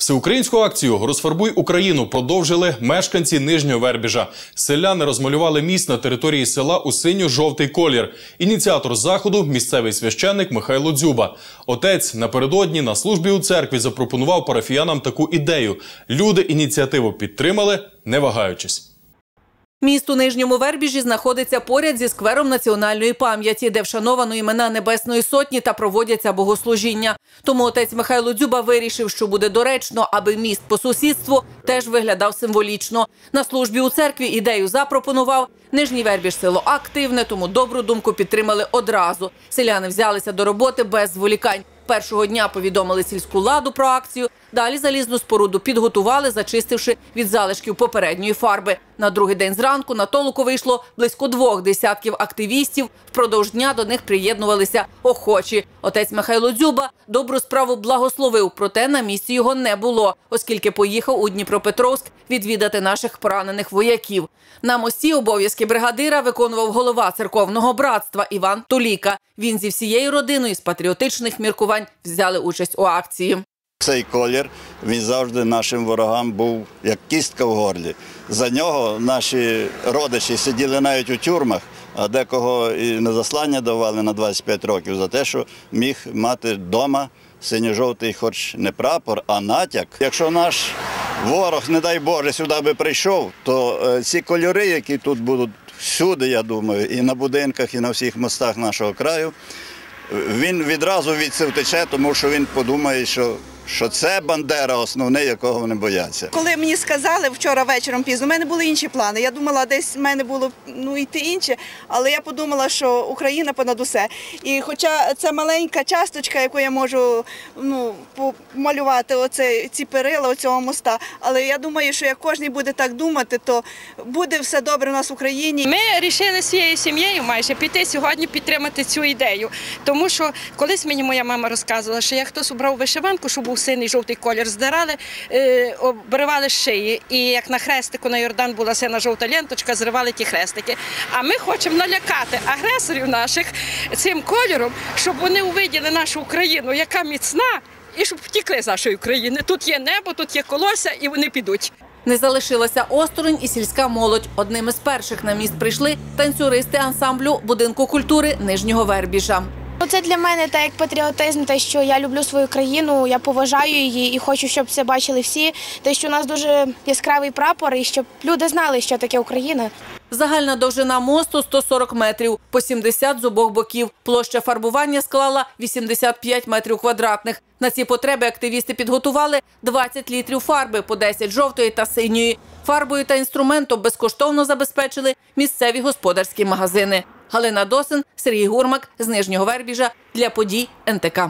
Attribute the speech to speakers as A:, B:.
A: Всеукраїнську акцію Розфарбуй Україну продовжили мешканці Нижнього Вербіжа. Селяни розмалювали міст на території села у синьо-жовтий колір. Ініціатор заходу місцевий священник Михайло Дзюба. Отець напередодні на службі у церкві запропонував парафіянам таку ідею. Люди ініціативу підтримали, не вагаючись.
B: Міст у Нижньому Вербіжі знаходиться поряд зі сквером національної пам'яті, де вшановано імена Небесної Сотні та проводяться богослужіння. Тому отець Михайло Дзюба вирішив, що буде доречно, аби міст по сусідству теж виглядав символічно. На службі у церкві ідею запропонував. Нижній Вербіж село активне, тому добру думку підтримали одразу. Селяни взялися до роботи без зволікань. Першого дня повідомили сільську ладу про акцію. Далі залізну споруду підготували, зачистивши від залишків попередньої фарби. На другий день зранку на толоку вийшло близько двох десятків активістів. Впродовж дня до них приєднувалися охочі. Отець Михайло Дзюба добру справу благословив, проте на місці його не було, оскільки поїхав у Дніпропетровськ відвідати наших поранених вояків. На мості обов'язки бригадира виконував голова церковного братства Іван Толіка. Він зі всією родиною з патріотичних міркувань взяли участь у акції.
C: Цей колір він завжди нашим ворогам був як кістка в горлі. За нього наші родичі сиділи навіть у тюрмах, а декого і на заслання давали на 25 років за те, що міг мати вдома синьо-жовтий, хоч не прапор, а натяк. Якщо наш ворог, не дай Боже, сюди би прийшов, то е, ці кольори, які тут будуть всюди, я думаю, і на будинках, і на всіх мостах нашого краю, він відразу від це втече, тому що він подумає, що, що це Бандера основний, якого вони бояться.
D: Коли мені сказали вчора вечором пізно, у мене були інші плани. Я думала, десь в мене було ну йти інше, але я подумала, що Україна понад усе. І хоча це маленька часточка, яку я можу ну, помалювати оце, ці перила оцього моста, але я думаю, що як кожен буде так думати, то буде все добре у нас в Україні.
E: Ми вирішили своєю сім'єю майже піти сьогодні підтримати цю ідею. Тому що колись мені моя мама розказувала, що як хтось обрав вишиванку, щоб був синий жовтий колір, здирали, е, обривали шиї. І як на хрестику на Йордан була сина жовта ленточка, зривали ті хрестики. А ми хочемо налякати агресорів наших цим кольором, щоб вони увиділи нашу Україну, яка міцна, і щоб втікли з нашої країни. Тут є небо, тут є колося, і вони підуть.
B: Не залишилася осторонь і сільська молодь. Одним із перших на міст прийшли танцюристи ансамблю будинку культури Нижнього Вербіжа.
F: Це для мене так як патріотизм, те, що я люблю свою країну, я поважаю її і хочу, щоб це бачили всі. Те, що у нас дуже яскравий прапор, і щоб люди знали, що таке Україна.
B: Загальна довжина мосту 140 метрів, по 70 з обох боків. Площа фарбування склала 85 метрів квадратних. На ці потреби активісти підготували 20 літрів фарби, по 10 жовтої та синьої. Фарбою та інструментом безкоштовно забезпечили місцеві господарські магазини. Галина Досин, Сергій Гурмак з Нижнього Вербіжа для подій НТК.